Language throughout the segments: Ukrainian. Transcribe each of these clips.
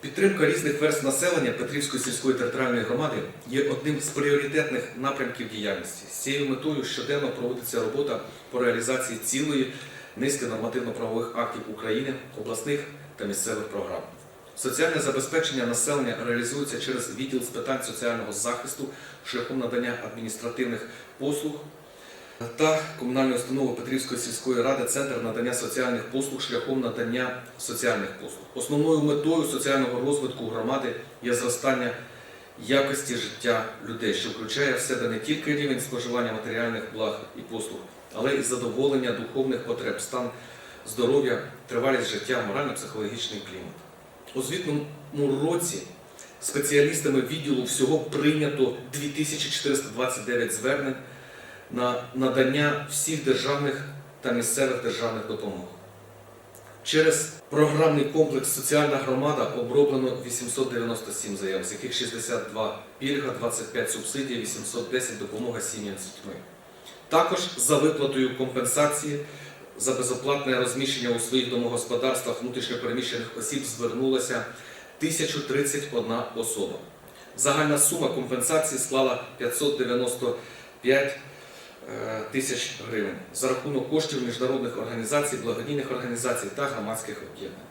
Підтримка різних верств населення Петрівської сільської територіальної громади є одним з пріоритетних напрямків діяльності. З цією метою щоденно проводиться робота по реалізації цілої низки нормативно-правових актів України, обласних та місцевих програм. Соціальне забезпечення населення реалізується через відділ з питань соціального захисту шляхом надання адміністративних послуг та комунальної установи Петрівської сільської ради Центр надання соціальних послуг шляхом надання соціальних послуг. Основною метою соціального розвитку громади є зростання якості життя людей, що включає в себе не тільки рівень споживання матеріальних благ і послуг, але й задоволення духовних потреб, стан здоров'я, тривалість життя, морально-психологічний клімат. У звітному році спеціалістами відділу всього прийнято 2429 звернень на надання всіх державних та місцевих державних допомог. Через програмний комплекс Соціальна громада оброблено 897 заяв, з яких 62 пільга, 25 субсидій, 810 допомога сім'ям з дітьми. Також за виплатою компенсації за безоплатне розміщення у своїх домогосподарствах внутрішньопереміщених осіб звернулося 1031 особа. Загальна сума компенсації склала 595 е, тисяч гривень за рахунок коштів міжнародних організацій, благодійних організацій та громадських об'єднань.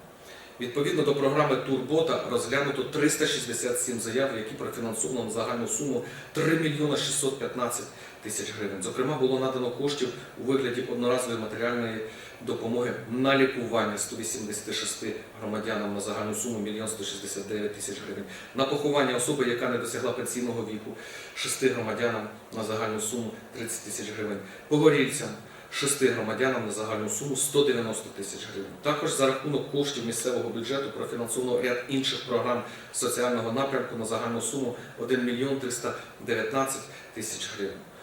Відповідно до програми Турбота розглянуто 367 заяв, які профінансовано на загальну суму 3 мільйона 615 тисяч гривень. Зокрема, було надано коштів у вигляді одноразової матеріальної допомоги на лікування 186 громадянам на загальну суму 1 169 тисяч гривень, на поховання особи, яка не досягла пенсійного віку, 6 громадянам на загальну суму 30 тисяч гривень, погорільцям, 6 громадянам на загальну суму 190 тисяч гривень. Також за рахунок коштів місцевого бюджету профінансовано ряд інших програм соціального напрямку на загальну суму 1 мільйон 319 тисяч гривень.